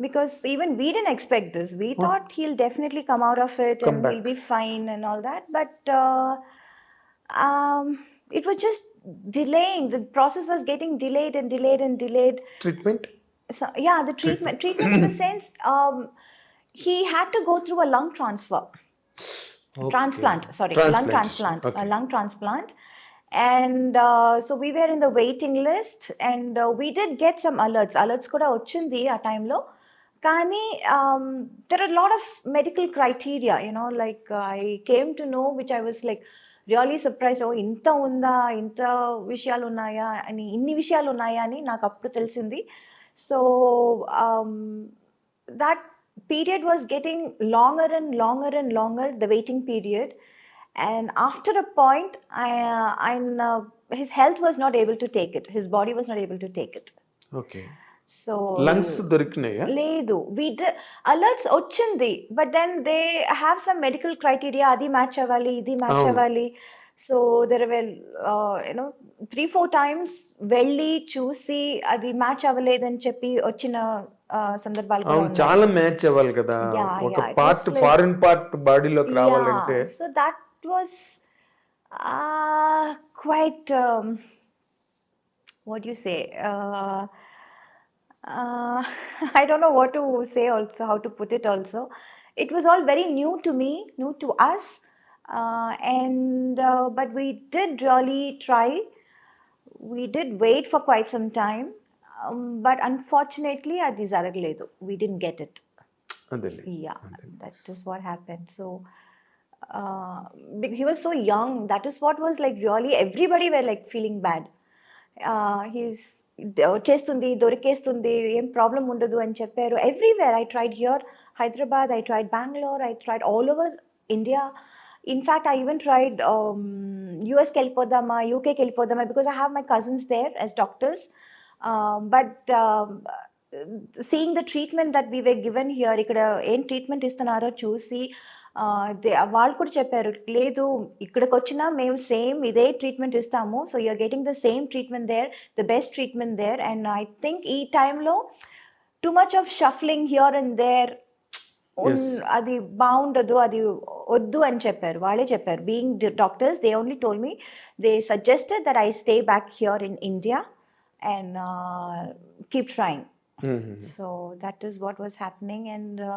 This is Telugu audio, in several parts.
Because even we didn't expect this. We oh. thought he'll definitely come out of it come and back. we'll be fine and all that. But uh, um, it was just delaying. The process was getting delayed and delayed and delayed. Treatment? So, yeah, the treatment. treatment in the sense um, he had to go through a lung transfer. Okay. Transplant, sorry, transplant. lung transplant. Okay. A lung transplant and so we were in the waiting list and we did get some alerts alerts కూడా వచ్చింది ఆ టైంలో కానీ there are lot of medical criteria you know like I came to know which I was like really surprise ఓ ఇంత ఉందా? ఇంత విషయాలు ఉన్నాయా? అని ఇన్ని విషయాలు ఉన్నాయా అని నాకు అప్పుడు తెలిసింది. So that period was getting longer and longer and longer the waiting period and after a point I, uh, I'm, uh, his health was not able to take it. His body was not able to take it. Okay so lungs దొరికినాయా? లేదు. వి అలర్ట్స్ వచ్చింది but then they have some medical criteria అది మ్యాచ్ అవ్వాలి ఇది మ్యాచ్ అవును. అవ్వాలి. So there well you know three four times వెళ్ళి చూసి అది మ్యాచ్ అవ్వలేదని చెప్పి వచ్చిన uh, సందర్భాలు కూడా అవును ఉన్నాయి. చాలా మ్యాచ్ అవ్వాలి కదా. Yeah, ఒక yeah, it part was like- foreign part బాడీలోకి రావాలంటే Yeah, so that was uh, quite, um, what do you say? Uh, uh, I don't know what to say also, how to put it also. It was all very new to me, new to us. Uh, and uh, but we did really try. We did wait for quite some time. Um, but unfortunately, అది జరగలేదు. We didn't get it. అదే Yeah, that is what happened. So uh, be- he was so young. That is what was like really everybody were like feeling bad. Uh, he's వచ్చేస్తుంది దొరికేస్తుంది ఏం ప్రాబ్లం ఉండదు అని చెప్పారు everywhere I tried here Hyderabad I tried Bangalore I tried all over India in fact I even tried యూఎస్కి వెళ్ళిపోదామా యూకేకి వెళ్ళిపోదామా because I have my cousins there as doctors but seeing the treatment that we were given here ఇక్కడ ఏం ట్రీట్మెంట్ ఇస్తున్నారో చూసి uh, they- వాళ్ళు కూడా చెప్పారు లేదు ఇక్కడికి వచ్చినా మేము సేమ్ ఇదే ట్రీట్మెంట్ ఇస్తాము. So you're getting the same treatment there the best treatment there. And I think ఈ టైంలో too much of shuffling here and there. అది బాగుండదు అది వద్దు అని చెప్పారు. వాళ్ళే చెప్పారు. Being doctors they only told me they suggested that I stay back here in India and keep trying. So that is what was happening, and uh,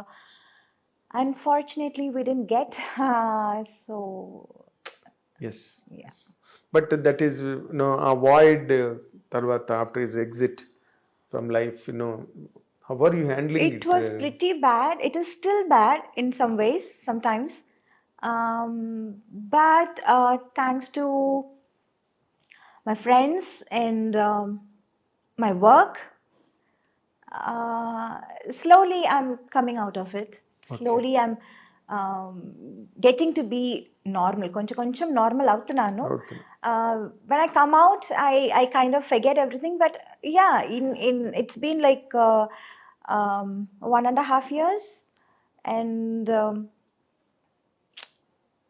unfortunately we didn't get uh, so yes yes. But that is you know avoid uh, tarvata after his exit from life you know. How were you handling it it was uh? pretty bad. It is still bad in some ways sometimes. Um, but uh, thanks to my friends and um, my work uh, slowly i'm coming out of it. Slowly I'm um, getting to be normal. కొంచెం కొంచెం normal అవుతున్నాను. అవుతుంది uh, when I come out, I, I kind of forget everything. But yeah, in, in it's been like uh, um, one and a half years, and um,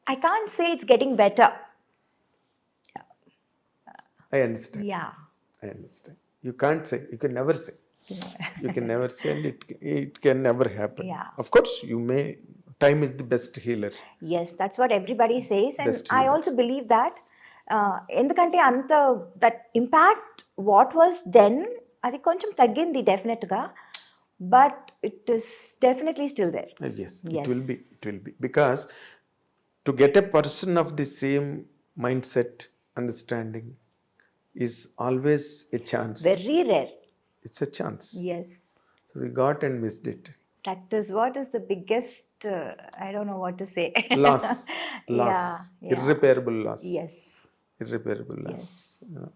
I can't say it's getting better. I understand Yeah. I understand you can't say you can never say You can never say and it it can never happen Yeah. Of course you may time is the best healer Yes, that's what everybody says, and Best I healer. also believe that. Uh, ఎందుకంటే అంత that impact what was then అది కొంచెం తగ్గింది డెఫినెట్గా but it is definitely still there yes it will be Yes. it will be because to get a person of the same mindset understanding is always a chance very rare It's a chance yes so we got and missed it that is what is the biggest I don't know what to say loss loss irreparable loss yes irreparable loss you know.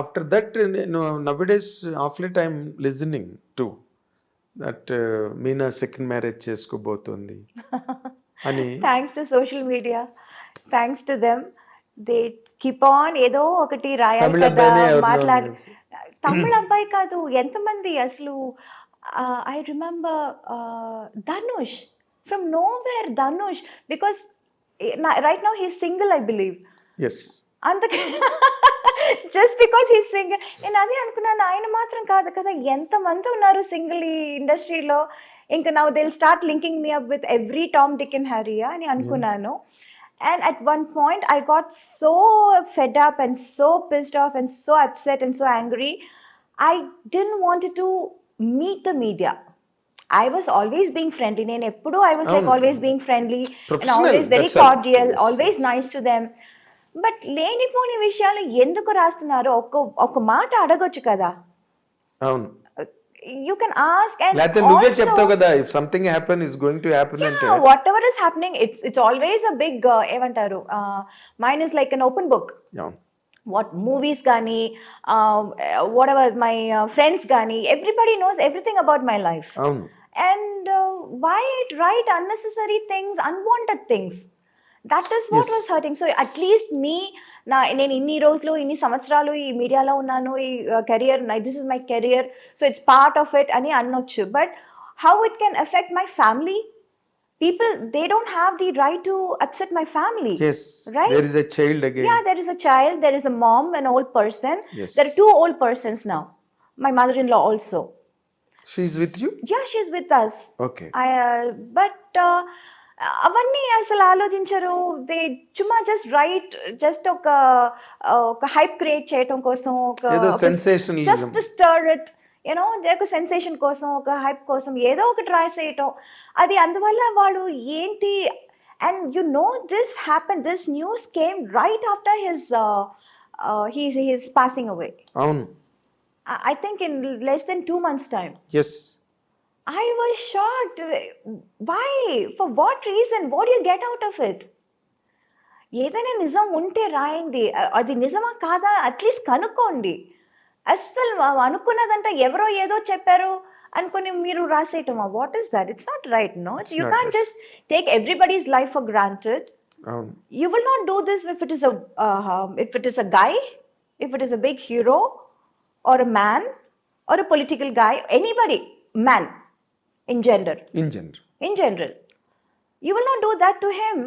after that you know nowadays of late i'm listening to that uh, Meena second marriage చేసుకోబోతోంది అని thanks to social media thanks to them they keep on ఏదో ఒకటి రాయాలి కదా మాట్లాడి. తమిళ అబ్బాయి కాదు. ఎంతమంది అసలు? I remember Dhanush. From nowhere Dhanush. Because right now he single I believe yes. అందుకే జస్ట్ బికాస్ ఈ సింగిల్ నేను అదే అనుకున్నాను. ఆయన మాత్రం కాదు కదా. ఎంతమంది ఉన్నారు సింగిల్ ఈ ఇండస్ట్రీలో? ఇంకా నా Dil start linking me up with every Tom Dick and హ్యారియా అని అనుకున్నాను. And at one point I got so fed up and so pissed off and so upset and so angry I didn't wanted to meet the media I was always being friendly నేను ఎప్పుడు I was like. Always being friendly and always very. Cordial. Always nice to them but లేనిపోని విషయాలు ఎందుకు రాస్తున్నారు ఒక్క ఒక మాట అడగొచ్చు కదా. అవును. యూ కెన్ ఆస్క్ అండ్ లేకపోతే నువ్వే చెప్తావు కదా if something happen is going to happen అంటే. Whatever is happening it's it's always a big ఏమంటారు mine is like an open book అవును వాట్ మూవీస్ కానీ వాట్ ఎవర్ మై ఫ్రెండ్స్ కానీ everybody knows everything about my life అవును. And why it write unnecessary things unwanted things? That is what Yes. was hurting. So at least me నా నేను ఇన్ని రోజులు ఇన్ని సంవత్సరాలు ఈ మీడియాలో ఉన్నాను ఈ career this is my career so it's part of it అని అనొచ్చు. But how it can affect my family People they don't have the right to upset my family yes Right? There is a child again Yeah, there is a child, there is a mom, an old person. Yes. There are two old persons now. My mother in law also. She is with you Yeah, she's with us. Okay but అవన్నీ అసలు ఆలోచించరు దే చుమ్మా జస్ట్ రైట్ జస్ట్ ఒక ఒక హైప్ క్రియేట్ చేయటం కోసం ఏదో ఒక sensation just stir it you know ఒక సెన్సేషన్ కోసం ఒక హైప్ కోసం ఏదో ఒకటి రాసేయటం. అది అందువల్ల వాడు ఏంటి? And you know this happen this news came right after his he's he's passing away అవును. I think in less than two months time yes was shocked. Why? For what reason? What do you get out of it? ఏదైనా నిజం ఉంటే రాయండి. అది నిజమా కాదా? అట్లీస్ట్ కనుక్కోండి. అస్సలు వ- అనుకున్నదంతా ఎవరో ఏదో చెప్పారు అనుకుని మీరు రాసేయటమా what is that it's not right no It's you not can right. Just take everybody's life for granted అవును you will not do this if it is a uh, um, if it is a guy if it is a big hero or a man or a political guy anybody man in gender in general in general you will not do that to him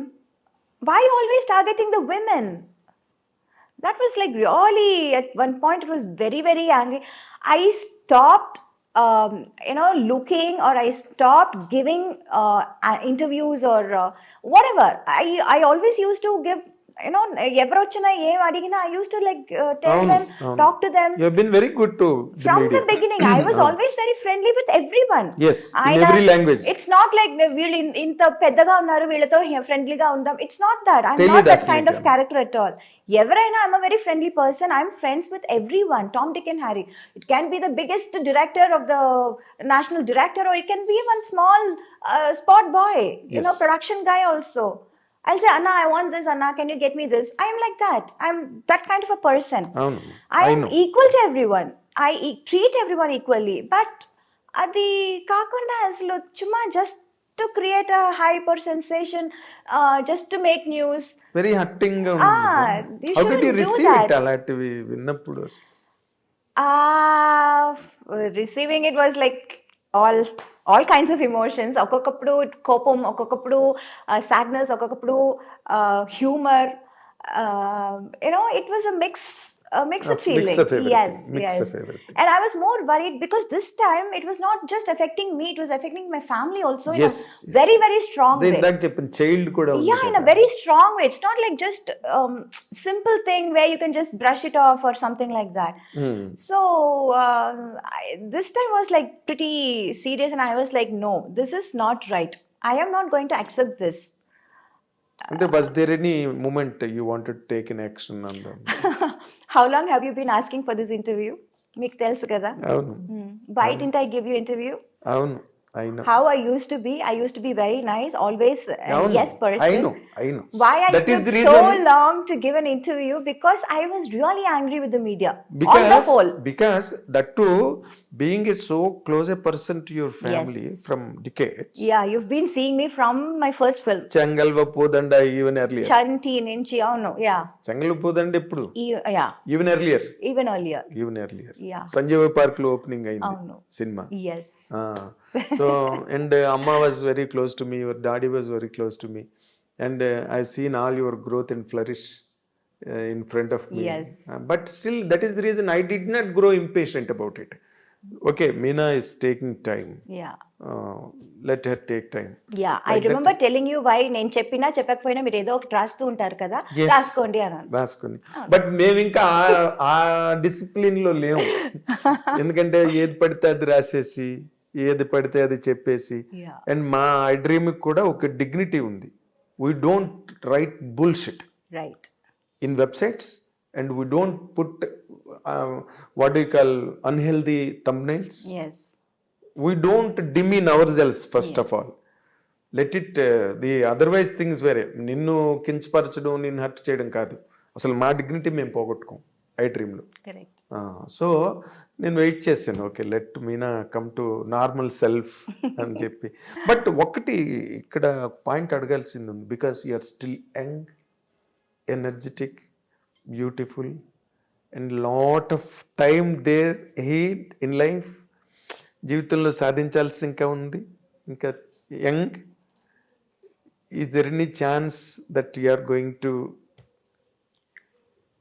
why always targeting the women that was like really at one point it was very very angry. I stopped um, you know looking or i stopped giving uh, interviews or uh, whatever. I i always used to give you know ఎవరు వచ్చినా ఏం అడిగినా i used to like uh, tell అవును, them అవును. talk to them. You have been very good to the from the media beginning i was always very friendly with everyone. Yes in ఆయన- every language it's not like వీళ్ళు ఇన్- ఇంత పెద్దగా ఉన్నారు వీళ్ళతో ఫ్రెండ్లీగా ఉందాం ఇట్స్ నాట్ దట్ ఐఎమ్ తెలీదు నాట్ దట్ అసలు కైండ్ ఆఫ్ ఇంకా. క్యారెక్టర్ అట్ ఆల్ ఎవరైనా I'm a very friendly person I'm friends with everyone Tom Dick and Harry it can be the biggest director of the national director or it can be one small spot boy you know Yes. Production guy also. I'll say, Anna, I want this, Anna, can you get me this? I'm like that. I'm that kind of a person. అవును I am no equal to everyone. I e- treat everyone equally. But అది కాకుండా అసలు చుమ్మా just to create a hyper sensation just to make news very హట్టింగ్గా Ah, ఉంది you how did you shouldn't do receive it that. అలాంటివి విన్నప్పుడు? Receiving it was like all all kinds of emotions ఒక్కొక్కప్పుడు కోపం ఒక్కొక్కప్పుడు సాడ్నెస్ ఒక్కొక్కప్పుడు humour you know it was a mix a mixed feeling. Yes, yes. And I was more worried because this time it was not just affecting me; it was affecting my family also. Yes, in a yes. very very strong. The way. impact child could have. Yeah, in a very strong way. It's not like just um, simple thing where you can just brush it off or something like that. So um, I, this time was like pretty serious, and I was like, no, this is not right. I am not going to accept this. అంటే was there any moment you wanted take in action how long have you been asking for this interview మీకు తెలుసు కదా అవును Hmm. why didn't i give you interview అవును how I used to be. I used to be very nice, always a yes person. అయిను అయిను Why I That took so long to give an interview because I was really angry with the media on the whole. Because that to being a so close a person to your family from decades Yeah, you've been seeing me from my first film. Chengalva Poodanda even earlier Chanti Ninchi, oh no, yeah, Poodanda ఎప్పుడు e- yeah, even earlier even earlier. Even earlier Yeah, Sanjeeva పార్క్లో ఓపెనింగ్ అయింది oh no, cinema yes. So and అమ్మ was very close to me your daddy was very close to me and I seen all your growth and flourish in front of me. Yes. Uh, but still, that is the reason I did not grow impatient about it. Okay, Meena is taking time. Yeah Uh, let her take time. Yeah I remember telling you why నేను చెప్పినా చెప్పకపోయినా మీరు ఏదో ఒకటి రాస్తూ ఉంటారు కదా. రాసుకోండి అన్నాను రాసుకుని బట్ మేము ఇంకా ఆ- డిసిప్లిన్లో లేము. ఎందుకంటే ఏది పడితే అది రాసేసి ఏది పడితే అది చెప్పేసి. అండ్ మా ఐ డ్రీమ్ కూడా ఒక డిగ్నిటీ ఉంది. We don't write bullshit right in websites and we don't put uh, what do you call unhealthy thumbnails? Yes we don't demean ourselves first of all. Let it uh, the otherwise things వేరే నిన్ను కించపరచడం నిన్ను హర్ట్ చేయడం కాదు. అసలు మా డిగ్నిటీ మేము పోగొట్టుకోం ఐ డ్రీమ్లో సో నేను వెయిట్ చేశాను. Okay let Meena come to normal self అని చెప్పి. బట్ ఒకటి ఇక్కడ పాయింట్ అడగాల్సింది ఉంది. Because you're still young energetic beautiful and lot of time there heat in life జీవితంలో సాధించాల్సి ఇంకా ఉంది. ఇంకా young. Is there any chance that you are going to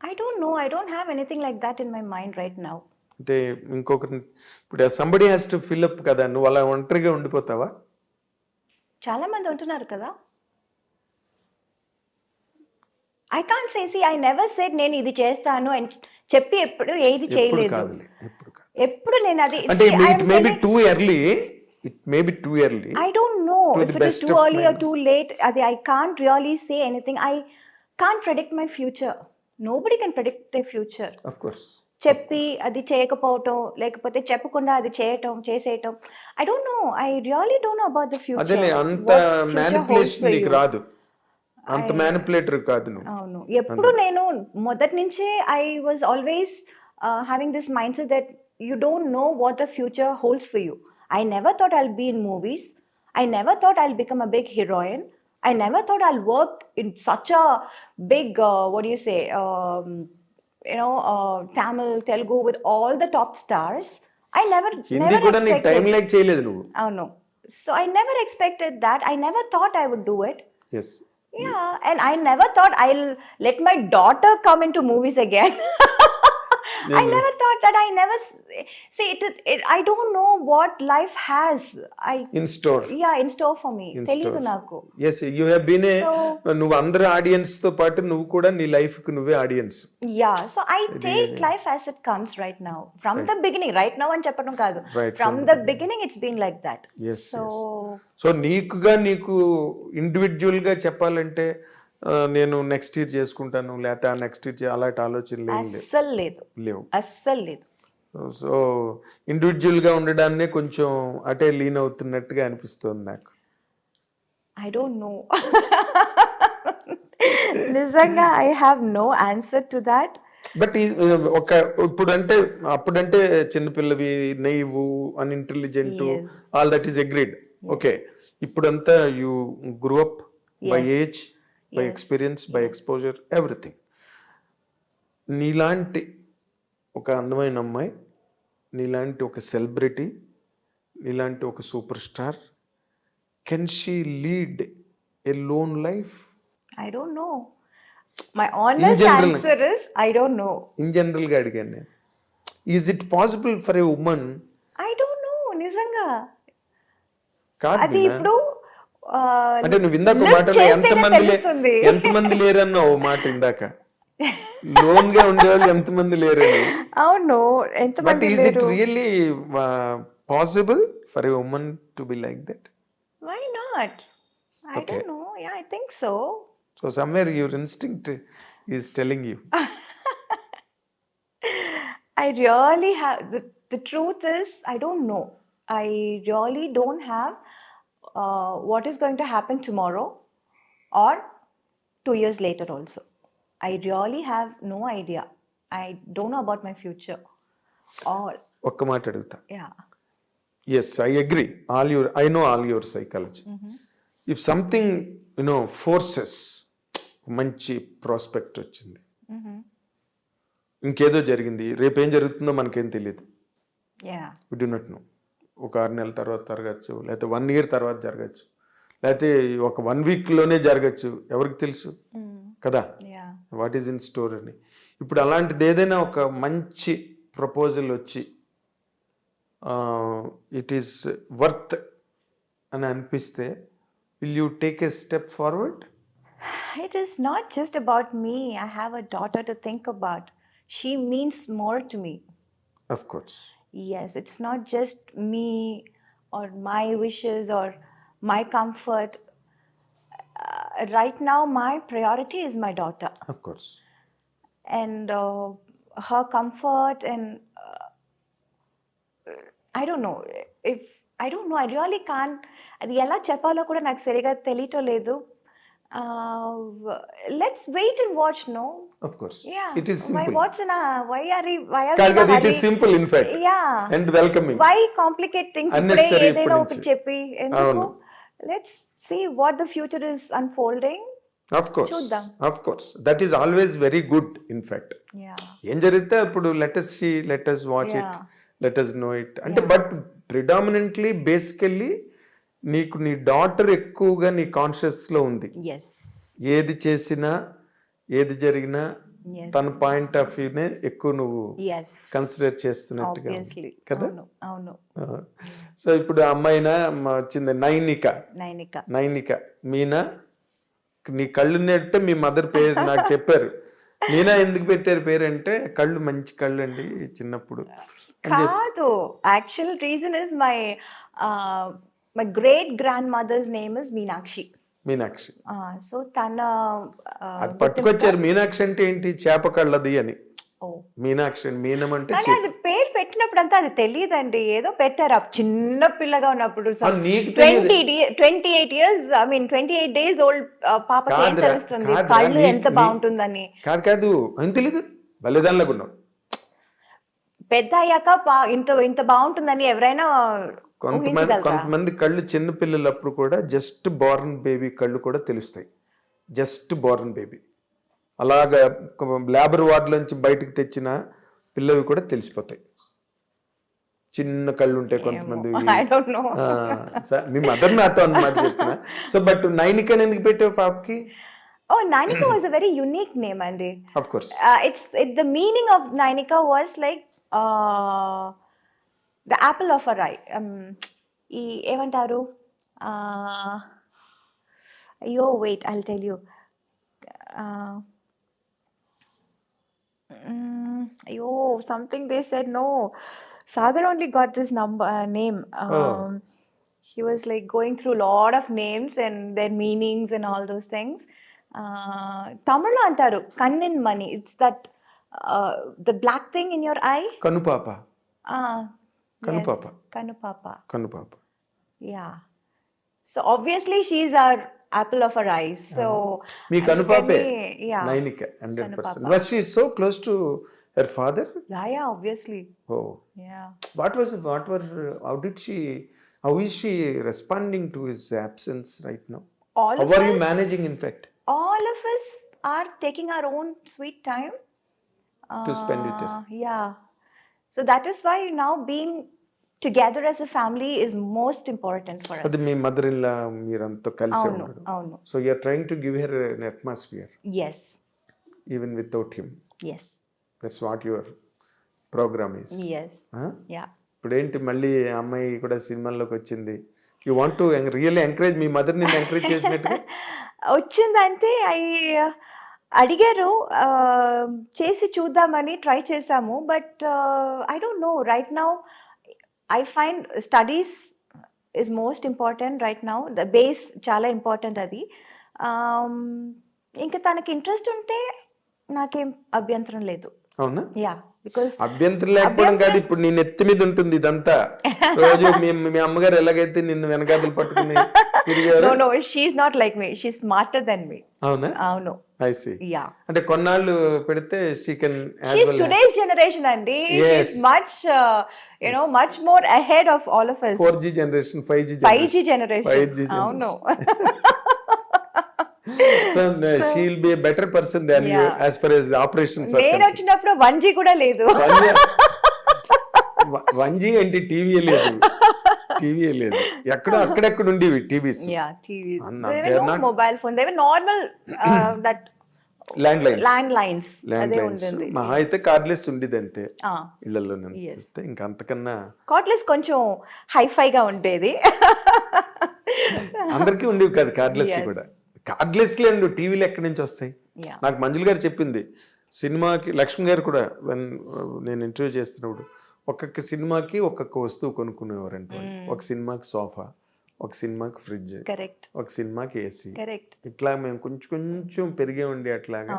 I don't know I don't have anything like that in my mind right now అంటే ఇంకొకరిని ఇప్పుడు somebody has to fill up కదా నువ్వు అలా ఒంటరిగా ఉండిపోతావా? చాలా మంది ఉంటున్నారు కదా. I can't say I never said నేను ఇది చేస్తాను అని చెప్పి ఎప్పుడు ఏది చేయలేదు ఎప్పుడు నేను అది అంటే it may be too early it may be too early I don't know To if the it is best too of early or my- too late. Adi, I can't really say anything. I can't predict my future. Nobody can predict their future. Of course చెప్పి అది చేయకపోవటం లేకపోతే చెప్పకుండా అది చేయటం చేసేయటం I don't know I really don't know about the future అదేలే అంత మ్యానిపులేషన్ నీకు రాదు అంత మ్యానిపులేటర్ కాదు నువ్వు అవును ఎప్పుడు నేను మొదటి నుంచే I was always having this mind set that you don't know what the future holds for you I never thought I'll be in movies I never thought I'll become a big heroine I never thought I'll work in such a big what you say you know uh, Tamil, Telugu with all the top stars. I never, Hindi never కూడా నీకు టైం expected. లైక్ చేయలేదు నువ్వు Oh no. So I never expected that. I never thought I would do it. Yes Yeah, and I never thought I'll let my daughter come into movies again. I never thought that. I never see it, it. I don't know what life has. I in store yeah in store for me. In store. నాకు. Yes you have been a నువ్వు అందరి ఆడియన్స్తో పాటు నువ్వు కూడా నీ లైఫ్కి నువ్వే audience yeah, so I Really? take life as it comes right now. From the beginning, right now అని చెప్పడం కాదు. Right From the beginning, it's been like that. Yes, So so నీకుగా నీకు ఇండివిజువల్గా చెప్పాలంటే నేను నెక్స్ట్ ఇయర్ చేసుకుంటాను లేకపోతే నెక్స్ట్ ఇయర్ అలాంటి అస్సలు లేదు. లేవు అస్సలు లేదు. సో ఇండివిజువల్గా ఉండడాన్నే కొంచెం అటే లీన్ అవుతున్నట్టుగా అనిపిస్తుంది నాకు I don't know. నిజంగా I have no answer to that but ఒక ఇప్పుడు అంటే అప్పుడంటే చిన్నపిల్లవి నెయ్వు unintelligent Yes. All that is agreed okay ఇప్పుడంతా you grew up by. Age by. Experience by. Exposure everything నీలాంటి ఒక అందమైన అమ్మాయి నీలాంటి ఒక సెలబ్రిటీ నీలాంటి ఒక super star can she lead a lone life I don't know my honest answer is I don't know in జనరల్గా అడిగాను నేను is it possible for a woman I don't know నిజంగా కాదు అది. ఇప్పుడు అంటే నువ్వు ఇందాక మాటలో ఎంతమంది లే- తెలుస్తుంది. ఎంతమంది లేరన్న ఓ మాట ఇందాక? లోన్గా ఉండేవాళ్ళు ఎంతమంది లేరని? అవును బట్ ఎంతమంది ఈజ్ ఇట్ లేరు? Really possible for a woman to be like that why not I. Don't know yeah I think so so somewhere your instinct is telling you I really have the, the truth is I don't know. I really don't uh, what is going to happen tomorrow or two years later also. I really have no idea. I don't know about my future. Or ఒక్క మాట అడుగుతా yeah. Yes I agree all your I know all your psychology Mhm. If something you know forces మంచి ప్రాస్పెక్ట్ వచ్చింది Mhm. ఇంకేదో జరిగింది రేపేం జరుగుతుందో మనకేం తెలియదు Yeah. We do not know ఒక ఆరు నెలల తర్వాత జరగచ్చు లేకపోతే వన్ ఇయర్ తర్వాత జరగచ్చు లేకపోతే ఒక వన్ వీక్లోనే జరగచ్చు ఎవరికి తెలుసు. కదా. వాట్ ఈజ్ ఇన్ స్టోర్ అని ఇప్పుడు అలాంటిది ఏదైనా ఒక మంచి ప్రపోజల్ వచ్చి ఇట్ ఈస్ వర్త్ అని అనిపిస్తే will you take a step forward It is not just about me. I have a daughter to think about. She means more to me. Of course Yes, it's not just me or my wishes or my comfort. Uh, right now, my priority is my daughter of course and uh, her comfort and uh, I don't know if I don't know. I really can't. అది ఎలా చెప్పాలో కూడా నాకు సరిగా తెలియటం లేదు let's wait and watch no of course yeah it is why simple what's in why are why కాదు కాదు it is simple in fact yeah and welcoming complicate things ఇప్పుడే Unnecessary ఏదైనా ఇప్పటి ఒకటి నుంచి. చెప్పి ఎందుకు? అవును. Let's see what the future is unfolding of course చూద్దాం. Of course that is always very good in fact yeah ఏం జరిగితే అప్పుడు let us see let us watch it Yeah. Let us know it అంటే Yeah. బట్ ప్రిడామినెంట్లీ బేసికల్లీ నీకు నీ డాటర్ ఎక్కువగా నీ కాన్షియస్లో ఉంది. ఎస్ ఏది చేసినా ఏది జరిగినా తన పాయింట్ ఆఫ్ వ్యూనే ఎక్కువ నువ్వు కన్సిడర్ చేస్తున్నట్టుగా కదా? అవును సో ఇప్పుడు అమ్మాయినా వచ్చింది నైనిక. నైనిక. నైనిక. మీనా నీ కళ్ళు నెట్టే మీ మదర్ పేరు నాకు చెప్పారు. మీనా ఎందుకు పెట్టారు పేరు అంటే కళ్ళు మంచి కళ్ళు అండి చిన్నప్పుడు. కాదు. Actual reason is my my great grand mother's name is Meenakshi Meenakshi. So తన అది పట్టుకొచ్చారు మీనాక్షి అంటే ఏంటి? చేప కళ్ళది అని. ఓ. మీనాక్షి మీనం అంటే అది పేరు పెట్టినప్పుడు అంతా అది తెలియదండి ఏదో పెట్టారు. చిన్న పిల్లగా ఉన్నప్పుడు twenty twenty eight years I mean twenty eight days old పాపకి ఏం తెలుస్తుంది? కళ్ళు ఎంత బాగుంటుందని. కాదు కాదు. అని తెలీదు? బలిదానిలాగా ఉన్నావు పెద్ద అయ్యాక ఇంత ఇంత బాగుంటుందని ఎవరైనా కొంతమంది? కొంతమంది కళ్ళు చిన్న పిల్లలప్పుడు కూడా జస్ట్ బోర్న్ బేబీ కళ్ళు కూడా తెలుస్తాయి. Just born baby. అలాగా లేబర్ వార్డులోంచి బయటకు తెచ్చిన పిల్లవి కూడా తెలిసిపోతాయి. చిన్న కళ్ళు ఉంటాయి కొంతమంది మీ మదర్ నాతో అన్నమాట చెప్పిన సో బట్ నైనికని ఎందుకు పెట్టావు పాపకి? ఓ Nainika was a very unique name అండి. Of course it's the meaning of Nainika was like the apple of a rye Um, ఈ ఏమంటారు? Uh, అయ్యో wait I'll tell you Uh, అయ్యో something they said no Sagar only got this number name he was like going through a lot of names and their meanings and all those things. Uh, తమిళ్ళో అంటారు కన్నిన్ money it's that the black thing in your eye కనుపాప కనుపాప కనుపాప కనుపాప yeah so obviously she our apple of our eyes so me కనుపాపే yeah Nainika hundred కనుపాప. Percent was she so close to her father yeah yeah obviously oh yeah What was what were how did she how is she responding to his absence right now? All How of are you us managing in fact? all of us are taking our own sweet time To spend with her. Uh, Yeah. So that is why now being together as a family is most important for us. అది మీ మదర్ ఇన్ లా మీరంతా కలిసి అవును ఉన్నారు అవును. So you're trying to give her an atmosphere yes even without him yes that's what your program is yes yeah ఇప్పుడు ఏంటి మళ్ళీ ఆ అమ్మాయి కూడా సినిమాల్లోకి వచ్చింది? You want to really encourage me mother నిన్ను ఎంకరేజ్ చేసినట్టుగా? వచ్చిందంటే ఐ అడిగారు చేసి చూద్దామని ట్రై చేసాము but I don't know. Right now I find studies is most important right now. The base చాలా ఇంపార్టెంట్ అది. ఇంకా తనకి ఇంట్రెస్ట్ ఉంటే నాకేం అభ్యంతరం లేదు. అవునా? యా బికాస్ అభ్యంతరం లేకపోవడం కాదు. ఇప్పుడు నీ నెత్తి మీద ఉంటుంది ఇదంతా. రోజు మీ అమ్మగారు ఎలాగైతే నిన్ను వెనకాతలు పట్టుకుని no no she's not like me she smarter than me అవునా? అవును. ఐ సి యా అంటే కొన్నాళ్ళు పెడితే she can. Yes. She's much, uh, you know, much more ahead of all of us. Four G generation five G 5G generation. 5G Oh no. So she will be better person than you Yeah. As far as operations నేను వచ్చినప్పుడు వన్ జీ కూడా లేదు. వన్ జీ అంటే టీవీ లేదు. టీవీ లేదు. ఎక్కడ అక్కడెక్కడ ఉండేవి TVs. were normal uh, that land lines land lines land lines మహా అయితే కార్డ్లెస్ ఉండేది అంతే ఇళ్ళలోనే. అంతే ఇంకా అంతకన్నా కార్డ్లెస్ కొంచెం హైఫైగా ఉండేది. అందరికీ ఉండేవి కాదు కార్డ్లెస్. కూడా. కార్డ్లెస్ లేండి టీవీలు ఎక్కడి నుంచి వస్తాయి. నాకు మంజుల గారు చెప్పింది సినిమాకి లక్ష్మి గారు కూడా uh, నేను ఇంటర్వ్యూ చేస్తున్నప్పుడు ఒక్కొక్క సినిమాకి ఒక్కొక్క వస్తువు కొనుక్కునేవారంట. ఒక సినిమాకి సోఫా ఒక సినిమాకి ఫ్రిడ్జ్ కరెక్ట్ ఒక సినిమాకి ఏసీ కరెక్ట్ ఇట్లా మేము కొంచెం కొంచెం పెరిగే ఉండి అట్లాగా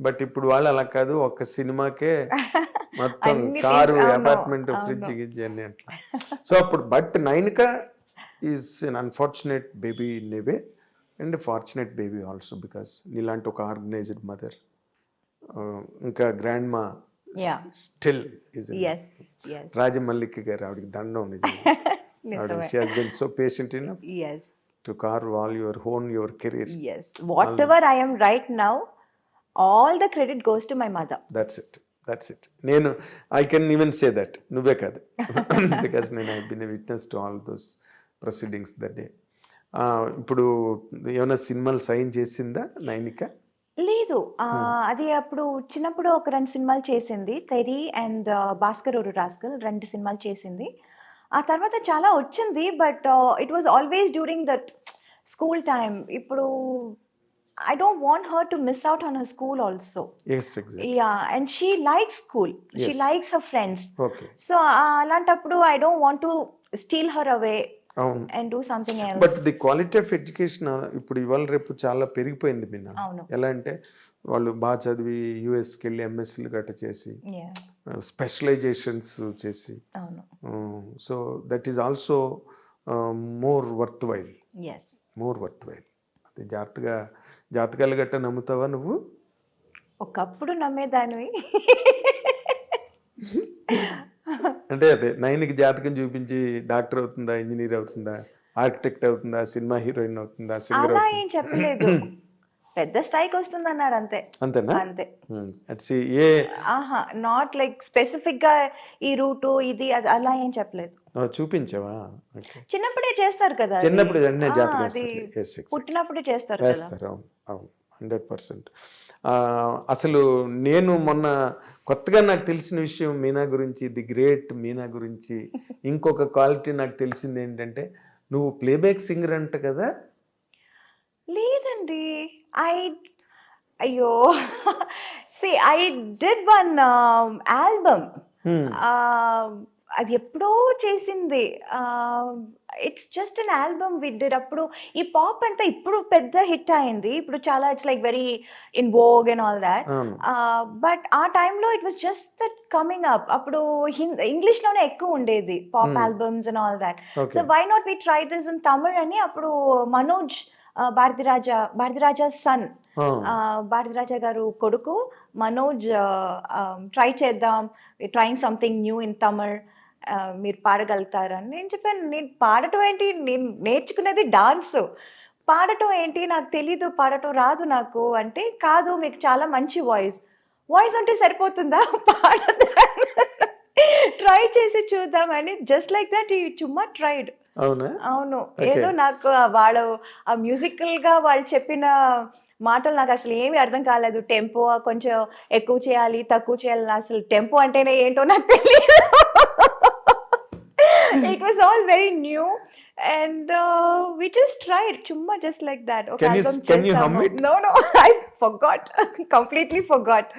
బట్ ఇప్పుడు వాళ్ళు అలా కాదు ఒక సినిమాకే మొత్తం కారు అపార్ట్మెంట్. ఫ్రిడ్జ్ గిడ్జ్ అన్ని అట్లా సో అప్పుడు but Nainika is an unfortunate baby in a way and fortunate baby also because నీలాంటి ఒక ఆర్గనైజ్డ్ మదర్ ఇంకా గ్రాండ్ మా. స్టిల్ రాజమల్లిక్ గారు ఆవిడకి దండం నిజం so patient in to carve all your hone your career whatever I am right now all the credit goes to my mother that's it that's it నేను I can even say that నువ్వే కాదు. బికాస్ నేను I been witness to all those proceedings that day ఇప్పుడు ఏమైనా సినిమాలు సైన్ చేసిందా నైనిక? లేదు. ఆ, అది అప్పుడు చిన్నప్పుడు ఒక రెండు సినిమాలు చేసింది. తెరి అండ్ భాస్కర్ ఒక రాస్కల్ రెండు సినిమాలు చేసింది. ఆ తర్వాత చాలా వచ్చింది. But it was always during that school time ఇప్పుడు I don't want her to miss out on her school also yes exact yeah and she likes school she Yes. Likes her friends okay so అలాంటప్పుడు I don't want to steal her away and do something but else the quality of education ఇప్పుడు ఇవాళ రేపు చాలా పెరిగిపోయింది మిన్న ఎలా అంటే వాళ్ళు బాగా చదివి యూఎస్కి వెళ్ళి ఎంఎస్సీలు గట్ట చేసి స్పెషలైజేషన్స్ చేసి so that is also more worthwhile more worthwhile అది జాగ్రత్తగా జాతకాలు గట్ట నమ్ముతావా నువ్వు? ఒకప్పుడు నమ్మేదానివి. అంటే అదే నైన్కి జాతకం చూపించి డాక్టర్ అవుతుందా ఇంజనీర్ అవుతుందా ఆర్కిటెక్ట్ అవుతుందా సినిమా హీరోయిన్ అవుతుందా సింగర్ అలా ఏం చెప్పలేదు. పెద్ద స్థాయికి వస్తుంది అన్నారు అంతే. అంతేనా? అంతే. అట్స్ ఏ ఆహా నాట్ లైక్ స్పెసిఫిక్గా ఈ రూటు ఇది అది అలా ఏం చెప్పలేదు. చూపించావా? చిన్నప్పుడే చేస్తారు కదా. చిన్నప్పుడు పుట్టినప్పుడే చేస్తారు అవును హండ్రెడ్ పర్సెంట్. అసలు నేను మొన్న కొత్తగా నాకు తెలిసిన విషయం మీనా గురించి ది గ్రేట్ మీనా గురించి ఇంకొక క్వాలిటీ నాకు తెలిసింది ఏంటంటే నువ్వు ప్లేబ్యాక్ సింగర్ అంట కదా? లేదండి. ఐ అయ్యో. See I did one album. అది ఎప్పుడో చేసింది. ఇట్స్ జస్ట్ అన్ ఆల్బమ్ విడ్డెడ్ అప్పుడు ఈ పాప్ అంతా ఇప్పుడు పెద్ద హిట్ అయింది. ఇప్పుడు చాలా it's like very in vogue and all that but ఆ టైంలో it was just that coming up అప్పుడు ఇంగ్లీష్లోనే ఎక్కువ ఉండేది pop. Albums and all that so why not we try this in Tamil అని అప్పుడు మనోజ్ భారతిరాజా భారతిరాజా సన్ భారతిరాజా గారు కొడుకు మనోజ్ ట్రై చేద్దాం. Trying something new in Tamil మీరు పాడగలుగుతారని నేను చెప్పాను నేను పాడటం ఏంటి? నేను నేర్చుకునేది డాన్స్. పాడటం ఏంటి? నాకు తెలీదు పాడటం రాదు నాకు. అంటే కాదు మీకు చాలా మంచి వాయిస్. వాయిస్ అంటే సరిపోతుందా? పాడదా ట్రై చేసి చూద్దామని. జస్ట్ లైక్ దట్ ఈ చుమ్మా ట్రైడ్. అవునా. ఏదో నాకు వాళ్ళు ఆ మ్యూజికల్గా వాళ్ళు చెప్పిన మాటలు నాకు అసలు ఏమీ అర్థం కాలేదు. టెంపో కొంచెం ఎక్కువ చేయాలి తక్కువ చేయాలి. అసలు టెంపో అంటేనే ఏంటో నాకు తెలియదు it was all very new and we just tried చుమ్మా జస్ట్ లైక్ దట్ ఒక Can you- album can you hum చేసాము it? No no I forgot completely forgot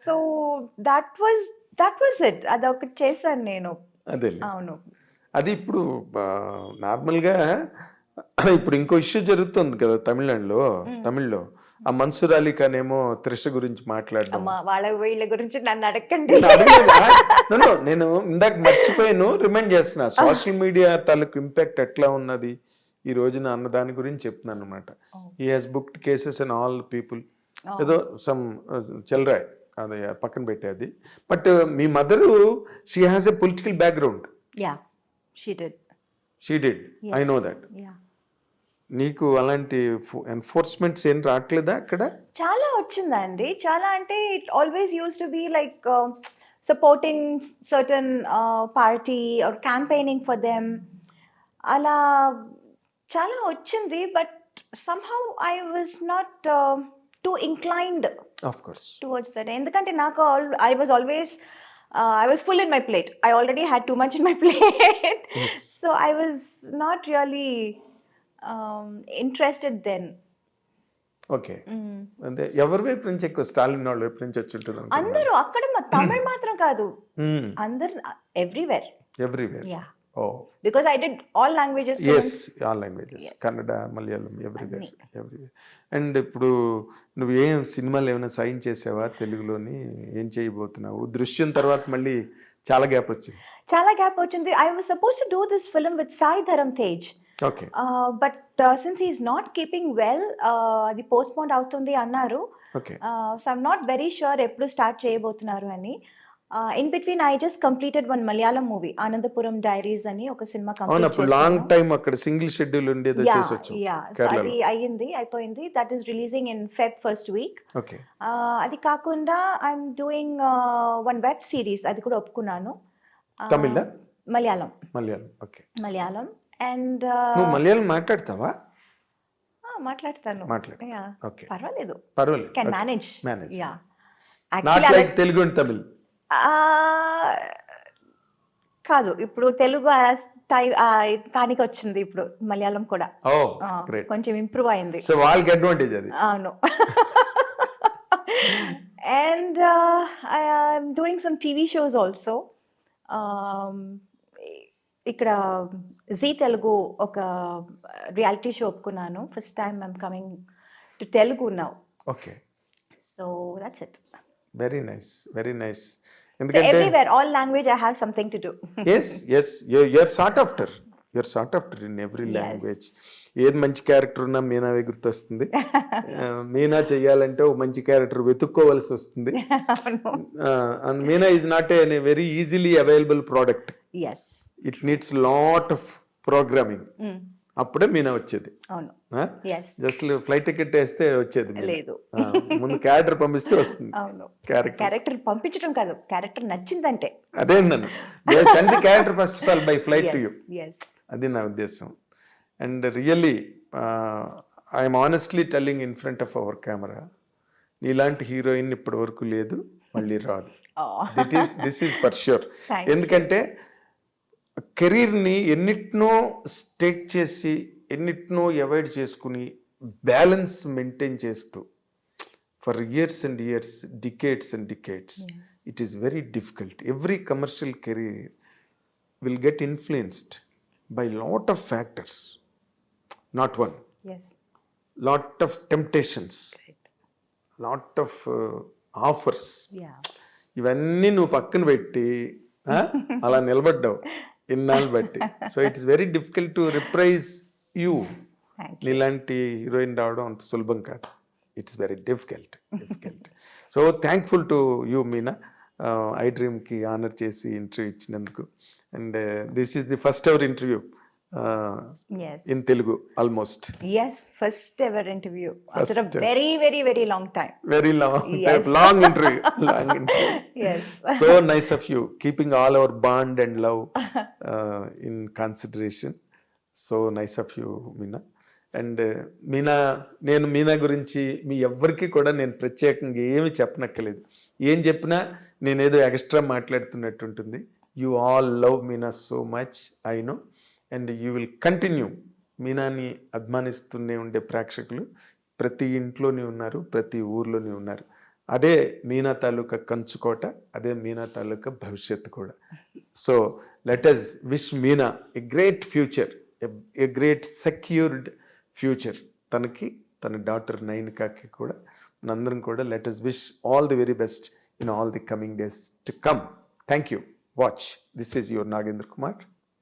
so that was that was it అదొకటి చేశాను నేను. అదే అవును. అది ఇప్పుడు ఆ, నార్మల్గా ఇప్పుడు ఇంకో ఇష్యూ జరుగుతుంది కదా తమిళనాడులో తమిళ్ళో. ఆ మన్సూర్ అలీ ఖాన్ ఏమో త్రిష గురించి మాట్లాడడం. అమ్మా వాళ్ళ వీళ్ళ గురించి నన్ను అడగండి నేను ఇందాక మర్చిపోయాను రిమైండ్ చేస్తున్నా. సోషల్ మీడియా తాలూకు ఇంపాక్ట్ ఎట్లా ఉన్నది ఈ రోజున అన్న దాని గురించి చెప్తున్నాను అనమాట. ఈ has booked cases and all people. ఏదో సమ్ చెల్రాయ్ అది పక్కన పెట్టేది. But me mother she has a political background she did she did I know that నీకు అలాంటి ఎన్ఫోర్స్మెంట్స్ ఏం రావట్లేదా అక్కడ? చాలా వచ్చిందండి. చాలా అంటే it always use to be like supporting certain party or campaigning for them అలా చాలా వచ్చింది but somehow I was not too inclined of course towards that ఎందుకంటే నాకు I was always I was full in my plate I already had too much in my plate so I was not really interested then okay అంటే ఎవరి వైపు నుంచి ఎక్కువ స్టాలిన్ వాళ్ళ వైపు నుంచి వచ్చి ఉంటుంది అందరూ అక్కడ తమిళ్ మాత్రం కాదు. అందరు everywhere everywhere yeah oh because I did all languages yes all languages Yes. Kannada Malayalam everywhere. Everywhere and ఇప్పుడు నువ్వు ఏం సినిమాలు ఏమైనా సైన్ చేసావా తెలుగులోని? ఏం చేయబోతున్నావు? దృశ్యం తర్వాత మళ్ళీ చాలా గ్యాప్ వచ్చింది. చాలా గ్యాప్ వచ్చింది. I was suppose to do this film with Sai Dharam Tej but since is not keeping well అది పోస్ట్ పోన్ అవుతుంది అన్నారు. Okay so I'm not very sure ఎప్పుడు స్టార్ట్ చేయబోతున్నారు అని. In between I just completed one Malayalam movie Anandapuram diaries అని ఒక సినిమా అప్పుడు లాంగ్ టైం అక్కడ సింగిల్ షెడ్యూల్ ఉండేది వచ్చేసి వచ్చు యా. అది అయ్యింది అయిపోయింది. That is releasing in Feb first week అది కాకుండా I'm doing one web series అది కూడా ఒప్పుకున్నాను. తమిళ మలయాళం మలయాళం ఓకే మలయాళం అండ్ నువ్వు మలయాళం మాట్లాడతావా? మాట్లాడతాను. పర్వాలేదు. పర్వాలేదు. Can manage Manage. Yeah. Not like Telugu and Tamil. కాదు ఇప్పుడు తెలుగు తానికి వచ్చింది ఇప్పుడు మలయాళం కూడా. కొంచెం ఇంప్రూవ్ అయింది. సో వాళ్ళకి అడ్వాంటేజ్ అది. అవును. And I'm doing some TV shows also ఇక్కడ జీ తెలుగు ఒక రియాలిటీ షో ఒప్పుకున్నాను. First time I'm coming to Telugu now. Okay. So that's it very nice very nice ఎందుకంటే everywhere all language I have something to do yes yes you're sought after you're sought after in every Yes. Language ఏది మంచి క్యారెక్టర్ ఉన్నా మీనావే గుర్తొస్తుంది. మీనా చెయ్యాలంటే ఒక మంచి క్యారెక్టర్ వెతుక్కోవలసి వస్తుంది. Meena is not a very easily available product as it needs lot of programming అప్పుడే మీనా వచ్చేది. జస్ట్ ఫ్లైట్ టికెట్ వేస్తే వచ్చేది. లేదు. ముందు క్యారెక్టర్ పంపిస్తే వస్తుంది. అవును. క్యారెక్టర్ క్యారెక్టర్ పంపించడం కాదు. క్యారెక్టర్ నచ్చిందంటే. అదే నన్ను send character first of all by flight to you అది నా ఉద్దేశం. And really I'm honestly telling in front of our camera నీలాంటి హీరోయిన్ ఇప్పటి వరకు లేదు మళ్ళీ రాదు. That is this is for sure ఎందుకంటే కెరీర్ని ఎన్నిటినో స్టేక్ చేసి ఎన్నిటినో అవాయిడ్ చేసుకుని బ్యాలెన్స్ మెయింటైన్ చేస్తూ for years and years decades and decades it is very difficult. Every commercial career will get influenced by lot of factors not one. Lot of temptations lot of offers. ఇవన్నీ నువ్వు పక్కన పెట్టి అలా నిలబడ్డావు. ఇన్నాళ్ళు బట్టి. So it's very difficult to replace you నీలాంటి హీరోయిన్ రావడం అంత సులభం కాదు. It's very difficult difficult so thankful to you Meena I డ్రీమ్కి honour చేసి ఇంటర్వ్యూ ఇచ్చినందుకు. And this is the first our interview in Telugu almost as first ever interview after. Very very very long time very long Yes. Long interview long interview nice of you keeping all our bond and love uh, in consideration. So nice of you Meena and Meena నేను మీనా గురించి మీ ఎవ్వరికి కూడా నేను ప్రత్యేకంగా ఏమి చెప్పనక్కలేదు ఏం చెప్పినా నేనేదో ఎక్స్ట్రా మాట్లాడుతున్నట్టు ఉంటుంది. You all love Meena so much I know and you will continue మీనాని అభిమానిస్తూనే ఉండే ప్రేక్షకులు. ప్రతి ఇంట్లోనే ఉన్నారు ప్రతి ఊర్లోనే ఉన్నారు. అదే మీనా తాలూకా కంచుకోట అదే మీనా తాలూకా భవిష్యత్తు కూడా. So let us wish Meena a great future a great secured future తనకి తన డాటర్ నైనికాకి కూడా మనందరం కూడా let us wish all the very best in all the coming days to come thank you watch this is your Nagendra Kumar